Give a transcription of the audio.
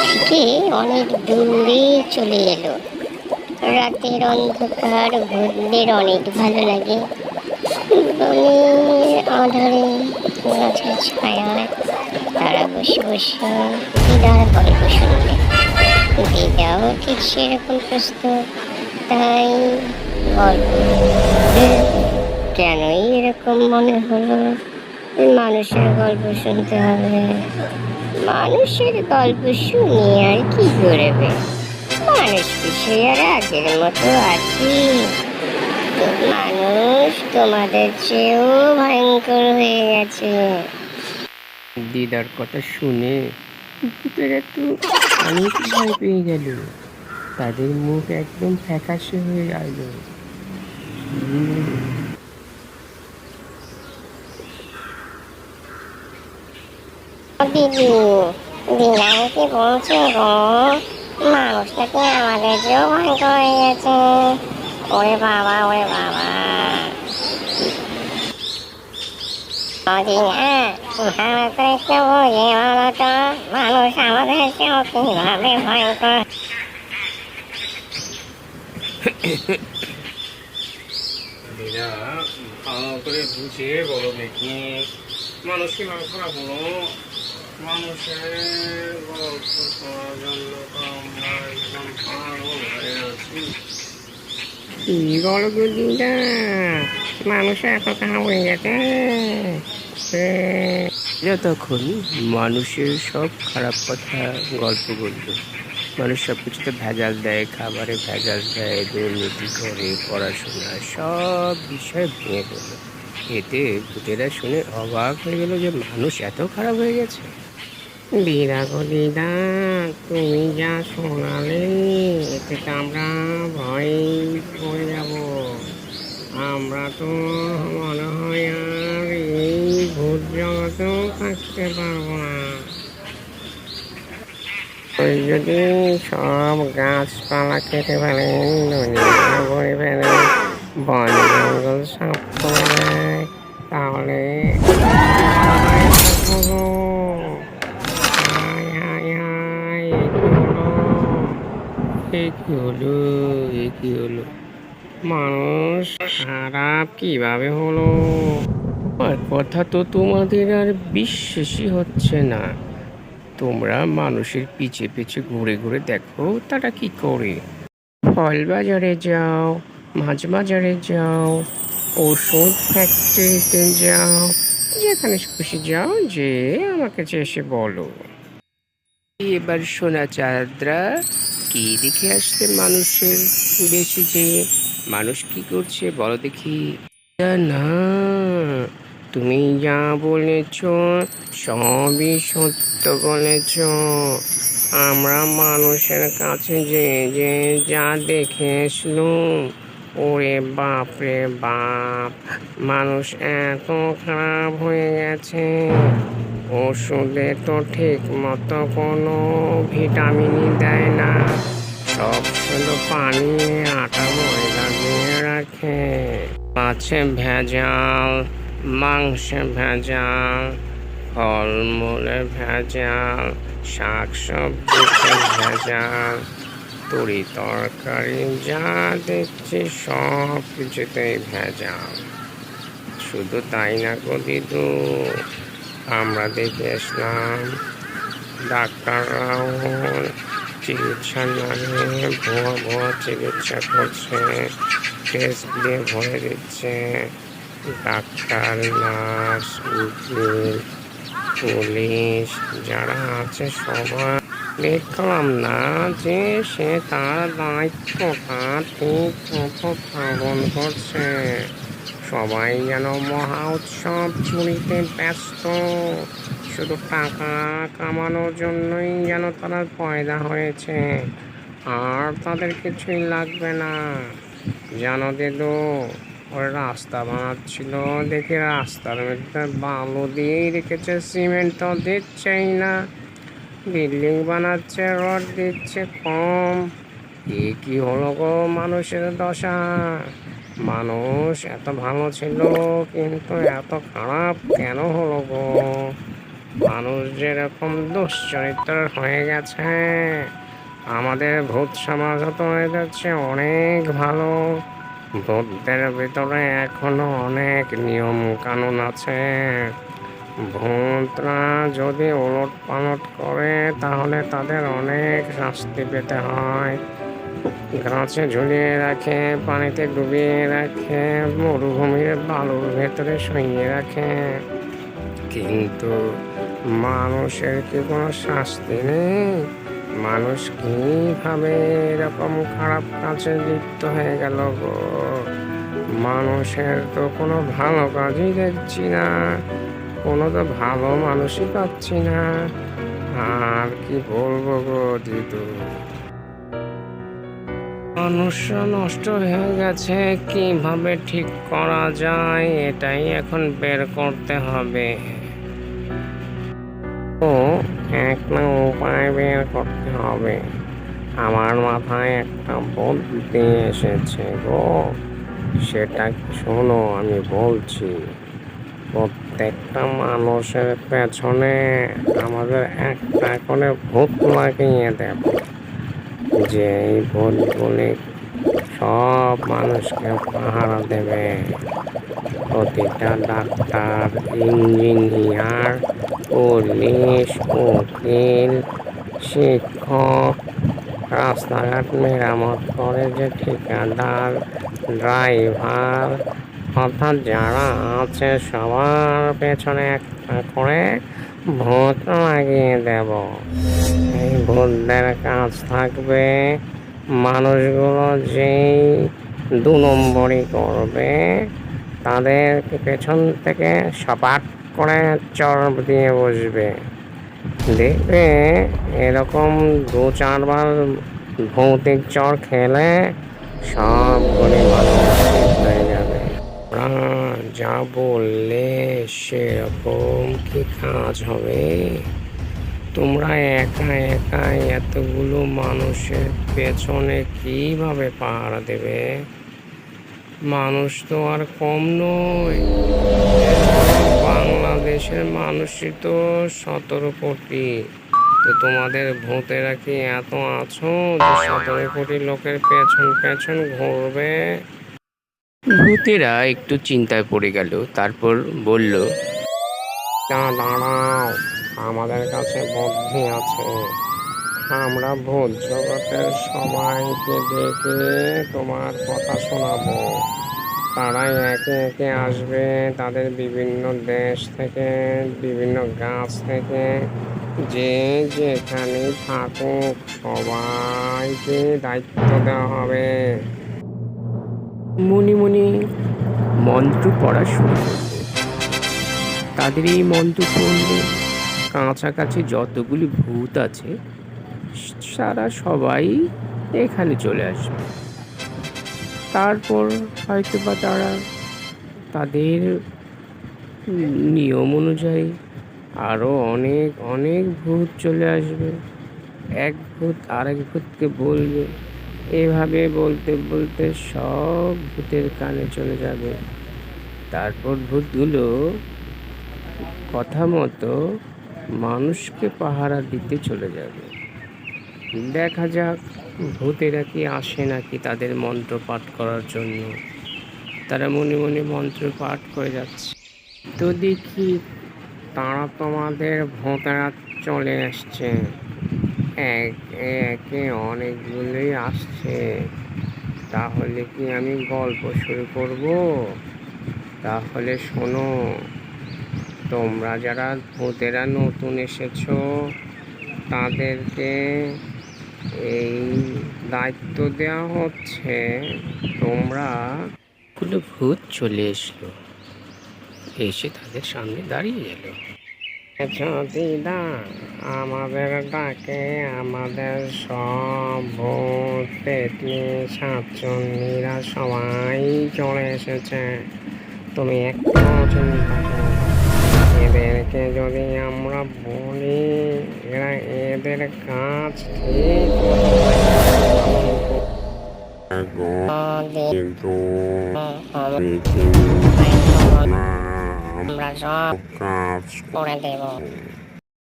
থেকে অনেক দূরে চলে এলো রাতের অন্ধকার ভূতদের অনেক ভালো লাগে। আধারে গাছের ছায়ায় তারা বসে বসে দিদার গল্প শুনবে দিদাও ঠিক সেরকম প্রস্তুত তাই গল্প কেনই এরকম মনে হলো? মানুষের গল্প শুনতে হবে। মানুষের গল্প শুনি আর কি করবে? মানুষ কিছু আর আগের মতো আছি? মানুষ তোমাদের চেয়েও ভয়ঙ্কর হয়ে গেছে। দিদার কথা শুনে ভূতেরা তো অনেক ভয় পেয়ে গেল। তাদের মুখ একদম ফ্যাকাশে হয়ে গেল। দিদি কি বলছে গো মানুষটাকে আমাদের চেয়েও ভয়ঙ্কর হয়ে গেছে ওরে বাবা ওরে বাবা দিদা ভালো করে করে করা মানুষের হয়ে গেছে যতক্ষণ মানুষের সব খারাপ কথা গল্প বলতো মানুষ সব কিছুতে ভেজাল দেয়, খাবারে ভেজাল দেয়, দুর্নীতি করে, পড়াশোনা, সব বিষয়ে ভেঙে পড়ল। এতে ভূতেরা শুনে অবাক হয়ে গেল যে মানুষ এত খারাপ হয়ে গেছে। দিদা গো দিদা তুমি যা শোনালে, এতে আমরা ভয়ে পড়ে যাব। আমরা তো মনে হয় আর এই ভূত জগতেও থাকতে পারব না। ওই যদি সব গাছপালা কেটে ফেলে দুনিয়া ভরে ফেলে বন জঙ্গল সব করে, তাহলে এ কি হলো? এ কি হলো? মানুষ, খারাপ, কীভাবে হলো? আমার কথা তো তোমাদের আর বিশ্বাসই হচ্ছে না। তোমরা মানুষের পিছে পিছে ঘুরে ঘুরে দেখো, তারা কি করে? ফল বাজারে যাও, মাছ বাজারে যাও, ওষুধ ফ্যাক্টরিতে যাও, যেখানে খুশি যাও, যে আমার কাছে এসে বলো। এবার সোনা চাঁদরা কি দেখে আসছে মানুষের? বেশি যে মানুষ কি করছে বলো দেখি। না, তুমি যা বলেছ সবই সত্য বলেছ। আমরা মানুষের কাছে যে যে যা দেখে এসলুম ওরে বাপ রে বাপ মানুষ এত খারাপ হয়ে গেছে। ওষুধে তো ঠিক মতো কোনো ভিটামিনই দেয় না। সব শুধু পানি, আটা, ময়দা দিয়ে রাখে। মাছে ভেজাল, মাংসে ভেজাল, ফলমূলে ভেজাল শাক সবজিতে ভেজাল, তরি তরকারি যা দেখছি সব কিছুতেই ভেজাল। শুধু তাই না গো দিদু? আমরা দেখে আসলাম ডাক্তাররাও চিকিৎসা নামে ভুয়া ভুয়া চিকিৎসা করছে। টেস্ট দিয়ে ভরে দিচ্ছে। ডাক্তার, নার্স, উকিল, পুলিশ যারা আছে সবাই দেখলাম না যে সে তার দায়িত্বটা ঠিক মতো পালন করছে। সবাই যেন মহা উৎসব চুরিতে ব্যস্ত। শুধু টাকা কামানোর জন্যই যেন তারা পয়দা হয়েছে। আর তাদের কিছুই লাগবে না। জানো দেদু ওর রাস্তা বানাচ্ছিল দেখি রাস্তার মধ্যে বালু দিয়েই রেখেছে, সিমেন্ট তো দিচ্ছেই না। বিল্ডিং বানাচ্ছে, রড দিচ্ছে, কম। এ কি হলো গো মানুষের দশা? মানুষ এত ভালো ছিল, কিন্তু এত খারাপ কেন হলো গো? মানুষ যেরকম দুশ্চরিত্র হয়ে গেছে, আমাদের ভূত সমাজ তো হয়ে যাচ্ছে অনেক ভালো। ভূতদের ভিতরে এখনও অনেক নিয়ম কানুন আছে। ভূতরা যদি ওলট পালট করে, তাহলে তাদের অনেক শাস্তি পেতে হয়। গাছে ঝুলিয়ে রাখে, পানিতে ডুবিয়ে রাখে, মরুভূমির বালুর ভেতরে শুইয়ে রাখে। কিন্তু মানুষের কি কোনো শাস্তি নেই? মানুষ কীভাবে এরকম খারাপ কাজে লিপ্ত হয়ে গেল গো? মানুষের তো কোনো ভালো কাজই দেখছি না, কোনো তো ভালো মানুষই পাচ্ছি না। আর কি বলব গো, দিদু? মানুষ নষ্ট হয়ে গেছে, কীভাবে ঠিক করা যায় এটাই এখন বের করতে হবে। ও এক না উপায় বের করতে হবে। আমার মাথায় একটা বুদ্ধি এসেছে গো। সেটা শোনো, আমি বলছি, প্রত্যেকটা মানুষের পেছনে আমাদের একটা করে ভূত লাগিয়ে দেব। যে এই ভূতগুলি সব মানুষকে পাহারা দেবে। প্রতিটা ডাক্তার, ইঞ্জিনিয়ার, পুলিশ, উকিল, শিক্ষক, রাস্তাঘাট মেরামত করে যে ঠিকাদার, ড্রাইভার, অর্থাৎ যারা আছে সবার পেছনে একটা করে ভোট লাগিয়ে দেব। এই ভোটদের কাজ থাকবে, মানুষগুলো যেই দু নম্বরই করবে তাদের পেছন থেকে সপাট করে চর দিয়ে বসবে। দেখবে এরকম দু চারবার ভৌতিক চর খেলে সবগুলি মানুষ হয়ে যাবে। ওরা যা বললে সেরকম কি কাজ হবে? তোমরা একা একা এতগুলো মানুষের পেছনে কীভাবে পাহারা দেবে? মানুষ তো আর কম নয়। বাংলাদেশের মানুষই তো সতেরো কোটি। তো তোমাদের ভূতেরা কি এত আছো যে সতেরো কোটি লোকের পেছন পেছন ঘুরবে? ভূতেরা একটু চিন্তায় পড়ে গেল, তারপর বলল দাঁড়াও, আমাদের কাছে বুদ্ধি আছে। আমরা ভূত জগতের সবাইকে ডেকে তোমার কথা শোনাবো। তারাই একে একে আসবে তাদের বিভিন্ন দেশ থেকে, বিভিন্ন গাছ থেকে। যে যেখানে থাকুক, সবাইকে দায়িত্ব দেওয়া হবে। মনি মনি মন্ত্র পড়া শুরু করবে। তাদের এই মন্ত্র পড়লে কাছাকাছি যতগুলি ভূত আছে, সারা সবাই এখানে চলে আসবে। তারপর হয়তো বা তারা তাদের নিয়ম অনুযায়ী আরও অনেক অনেক ভূত চলে আসবে। এক ভূত আরেক ভূতকে বলবে এভাবে বলতে বলতে সব ভূতের কানে চলে যাবে। তারপর ভূতগুলো কথা মতো মানুষকে পাহারা দিতে চলে যাবে। দেখা যাক ভূতেরা কি আসে নাকি তাদের মন্ত্র পাঠ করার জন্য। তারা মনে মনে মন্ত্র পাঠ করে যাচ্ছে। তো দেখি, তারা তোমাদের ভূতেরা চলে আসছে এক একে অনেকগুলোই আসছে। তাহলে কি আমি গল্প শুরু করব? তাহলে শোনো, তোমরা যারা ভূতেরা নতুন এসেছ, তাদেরকে এই দায়িত্ব দেওয়া হচ্ছে, তোমরা ভূত চলে এসলো, এসে তাদের সামনে দাঁড়িয়ে গেল। দিদা আমাদের ডাকে আমাদের সব ভূত পেতনি সাতচন্নিরা সবাই চলে এসেছে। তুমি একটু চিন্তা করো এদেরকে যদি আমরা বলি এরা এদের কাজ ঠিক মতো কিন্তু আমরা সব কাজ করে দেব।